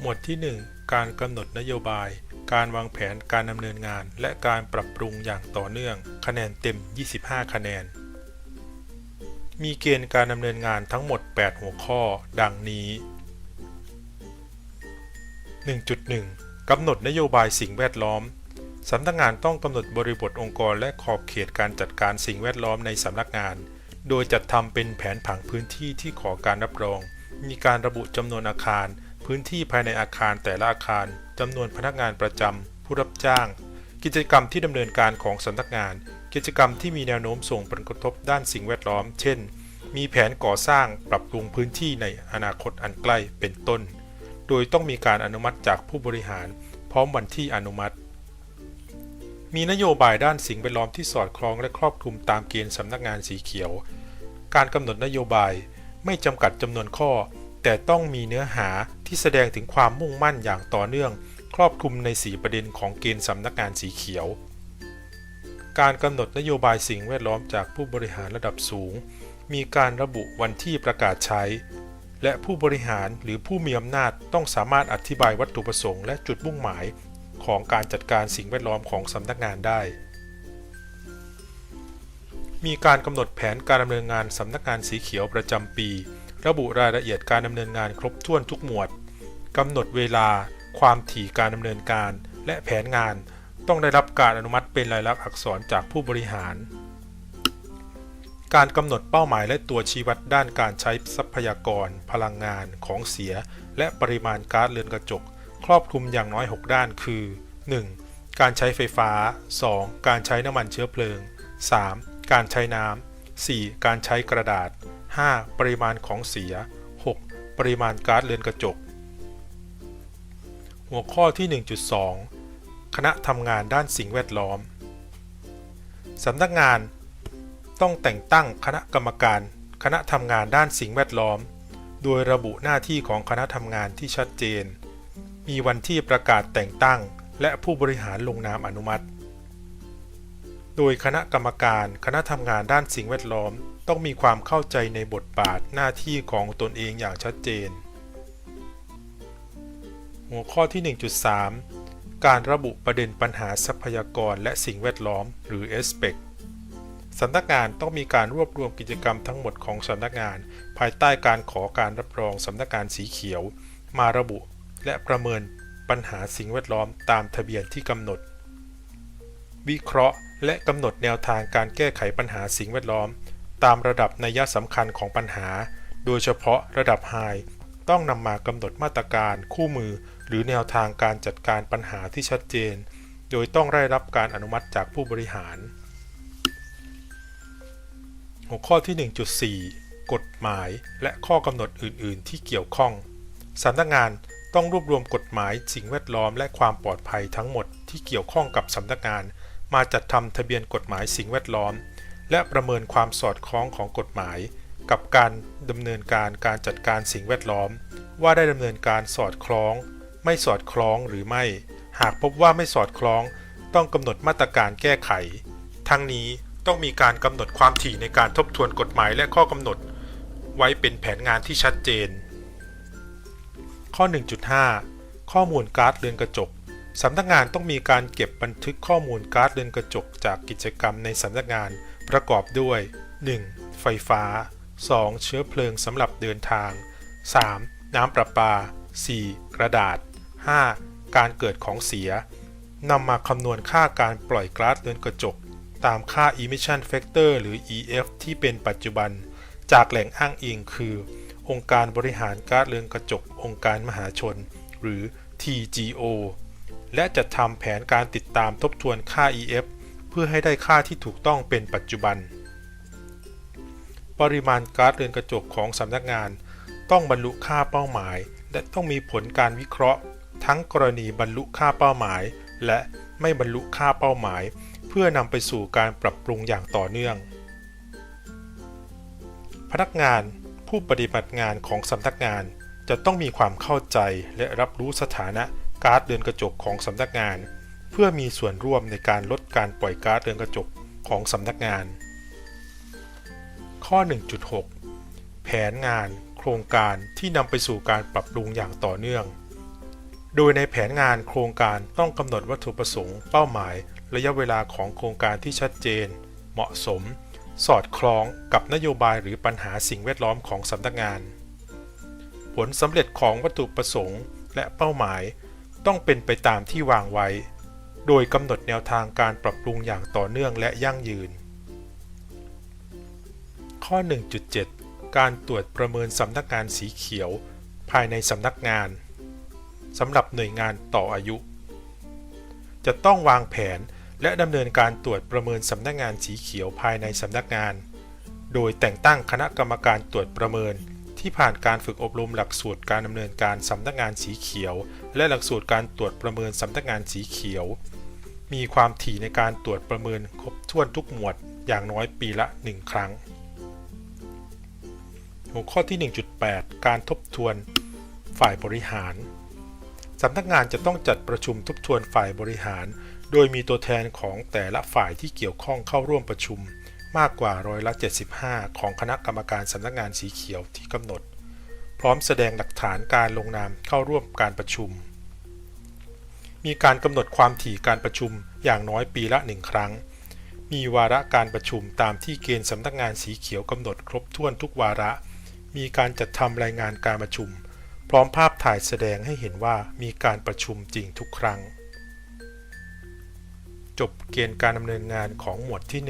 หมวดที่ 1 การกำหนดนโยบาย การวางแผนการดำเนินงาน และการปรับปรุงอย่างต่อเนื่อง คะแนนเต็ม 25 คะแนน มีเกณฑ์การดำเนินงานทั้งหมด 8 หัวข้อ ดังนี้ 1.1 กำหนดนโยบายสิ่งแวดล้อมสำนักงานต้องกำหนดบริบทองค์กรและขอบเขตการจัดการสิ่งแวดล้อมในสำนักงาน โดยจัดทำเป็นแผนผังพื้นที่ที่ขอการรับรอง มีการระบุจำนวนอาคาร พื้นที่ภายในอาคารแต่ละอาคารจำนวนพนักงานประจำผู้รับจ้าง กิจกรรมที่ดำเนินการของสำนักงาน กิจกรรมที่มีแนวโน้มส่งผลกระทบด้านสิ่งแวดล้อม เช่น มีแผนก่อสร้างปรับปรุงพื้นที่ในอนาคตอันใกล้เป็นต้น โดยต้องมีการอนุมัติจากผู้บริหาร พร้อมวันที่อนุมัติ มีนโยบายด้านสิ่งแวดล้อมที่สอดคล้องและครอบคลุมตามเกณฑ์สำนักงานสีเขียว การกำหนดนโยบายไม่จำกัดจำนวนข้อ แต่ต้องมีเนื้อหาที่แสดงถึงความมุ่งมั่นอย่างต่อเนื่อง ครอบคลุมใน 4 ประเด็นของเกณฑ์สำนักงานสีเขียว การกำหนดนโยบายสิ่งแวดล้อมจากผู้บริหารระดับสูง มีการระบุวันที่ประกาศใช้ และผู้บริหารหรือผู้มีอำนาจต้องสามารถอธิบายวัตถุประสงค์และจุดมุ่งหมายของการจัดการสิ่งแวดล้อมของสำนักงานได้ มีการกำหนดแผนการดำเนินงานสำนักงานสีเขียวประจำปี ระบุรายละเอียดการดำเนินงานครบถ้วนทุกหมวดกำหนดเวลา ความถี่การดำเนินการ และแผนงานต้องได้รับการอนุมัติเป็นลายลักษณ์อักษรจากผู้บริหาร การกำหนดเป้าหมายและตัวชี้วัดด้านการใช้ทรัพยากร พลังงาน ของเสีย และปริมาณก๊าซเรือนกระจก ครอบคลุมอย่างน้อย 6 ด้านคือ 1. การใช้ไฟฟ้า 2. การใช้น้ำมันเชื้อเพลิง 3. การใช้น้ำ 4. การใช้กระดาษ 5. ปริมาณของเสีย 6. ปริมาณก๊าซเรือนกระจก หัวข้อที่ 1.2 คณะทำงานด้านสิ่งแวดล้อม สำนักงานต้องแต่งตั้งคณะกรรมการ คณะทำงานด้านสิ่งแวดล้อม โดยระบุหน้าที่ของคณะทำงานที่ชัดเจน มีวันที่ประกาศแต่งตั้ง และผู้บริหารลงนามอนุมัติ โดยคณะกรรมการคณะทำงานด้านสิ่งแวดล้อม ต้องมีความเข้าใจในบทบาทหน้าที่ของตนเองอย่างชัดเจน หัวข้อที่ 1.3 การระบุประเด็นปัญหาทรัพยากรและสิ่งแวดล้อม หรือ SPEC สำนักงานต้องมีการรวบรวมกิจกรรมทั้งหมดของสำนักงาน ภายใต้การขอการรับรองสำนักงานสีเขียว มาระบุและประเมินปัญหาสิ่งแวดล้อมตามทะเบียนที่กำหนด วิเคราะห์ และกำหนดแนวทางการแก้ไขปัญหาสิ่งแวดล้อม ตามระดับนัยสำคัญของปัญหา โดยเฉพาะระดับไฮต้องนำมากำหนดมาตรการคู่มือ หรือแนวทางการจัดการปัญหาที่ชัดเจน โดยต้องได้รับการอนุมัติจากผู้บริหาร หัวข้อที่ 1.4 กฎหมาย และข้อกำหนดอื่น ๆ ที่เกี่ยวข้องสำนักงาน ต้องรวบรวมกฎหมายสิ่งแวดล้อมและความปลอดภัยทั้งหมดที่เกี่ยวข้องกับสำนักงาน มาจัดทำทะเบียนกฎหมายสิ่งแวดล้อม และประเมินความสอดคล้องของกฎหมาย กับการดำเนินการการจัดการสิ่งแวดล้อม ว่าได้ดำเนินการสอดคล้อง ไม่สอดคล้องหรือไม่ หากพบว่าไม่สอดคล้อง ต้องกำหนดมาตรการแก้ไข ทั้งนี้ต้องมีการกำหนดความถี่ในการทบทวนกฎหมายและข้อกำหนด ไว้เป็นแผนงานที่ชัดเจน ข้อ 1.5 ข้อมูลก๊าซเรือนกระจกสำนักงานต้องมีการเก็บบันทึกข้อมูลก๊าซเรือนกระจกจากกิจกรรมในสำนักงานประกอบด้วย 1. ไฟฟ้า 2. เชื้อเพลิงสำหรับเดินทาง 3. น้ำประปา 4. กระดาษ 5. การเกิดของเสียนำมาคำนวณค่าการปล่อยก๊าซเรือนกระจก ตามค่า emission factor หรือ EF ที่เป็นปัจจุบัน จากแหล่งอ้างอิงคือ องค์การบริหารกาซเรือนกระจกองค์การมหาชน หรือ TGO และจะทำแผนการติดตามทบทวนค่า EF เพื่อให้ได้ค่าที่ถูกต้องเป็นปัจจุบัน ปริมาณก๊าซเรือนกระจกของสำนักงาน ต้องบรรลุค่าเป้าหมาย และต้องมีผลการวิเคราะห์ ทั้งกรณีบรรลุค่าเป้าหมาย และไม่บรรลุค่าเป้าหมาย เพื่อนำไปสู่การปรับปรุงอย่างต่อเนื่อง พนักงาน ผู้ปฏิบัติงานของสำนักงาน จะต้องมีความเข้าใจและรับรู้สถานะก๊าซเรือนกระจกของสำนักงาน เพื่อมีส่วนร่วมในการลดการปล่อยก๊าซเรือนกระจกของสำนักงาน ข้อ 1.6 แผนงาน โครงการที่นำไปสู่การปรับปรุงอย่างต่อเนื่อง โดยในแผนงานโครงการต้องกำหนดวัตถุประสงค์เป้าหมาย ระยะเวลาของโครงการที่ชัดเจน เหมาะสม สอดคล้องกับนโยบายหรือปัญหาสิ่งแวดล้อมของสำนักงาน ผลสำเร็จของวัตถุประสงค์และเป้าหมายต้องเป็นไปตามที่วางไว้ โดยกำหนดแนวทางการปรับปรุงอย่างต่อเนื่องและยั่งยืน ข้อ 1.7 การตรวจประเมินสำนักงานสีเขียว ภายในสำนักงานสำหรับหน่วยงานต่ออายุ จะต้องวางแผน และดำเนินการตรวจประเมินสำนักงานสีเขียวภายในสำนักงาน โดยแต่งตั้งคณะกรรมการตรวจประเมิน ที่ผ่านการฝึกอบรมหลักสูตรการดำเนินการสำนักงานสีเขียว และหลักสูตรการตรวจประเมินสำนักงานสีเขียว มีความถี่ในการตรวจประเมินครบถ้วนทุกหมวดอย่างน้อยปีละ 1 ครั้ง หัวข้อที่ 1.8 การทบทวนฝ่ายบริหารสำนักงานจะต้องจัดประชุมทบทวนฝ่ายบริหาร โดยมีตัวแทนของแต่ละฝ่ายที่เกี่ยวข้องเข้าร่วมประชุมมากกว่าร้อยละ75 ของคณะกรรมการสำนักงานสีเขียวที่กำหนด พร้อมแสดงหลักฐานการลงนามเข้าร่วมการประชุม มีการกำหนดความถี่การประชุมอย่างน้อยปีละหนึ่งครั้ง มีวาระการประชุมตามที่เกณฑ์สำนักงานสีเขียวกำหนดครบถ้วนทุกวาระ มีการจัดทำรายงานการประชุม พร้อมภาพถ่ายแสดงให้เห็นว่ามีการประชุมจริงทุกครั้ง จบเกณฑ์การดำเนินงานของหมวดที่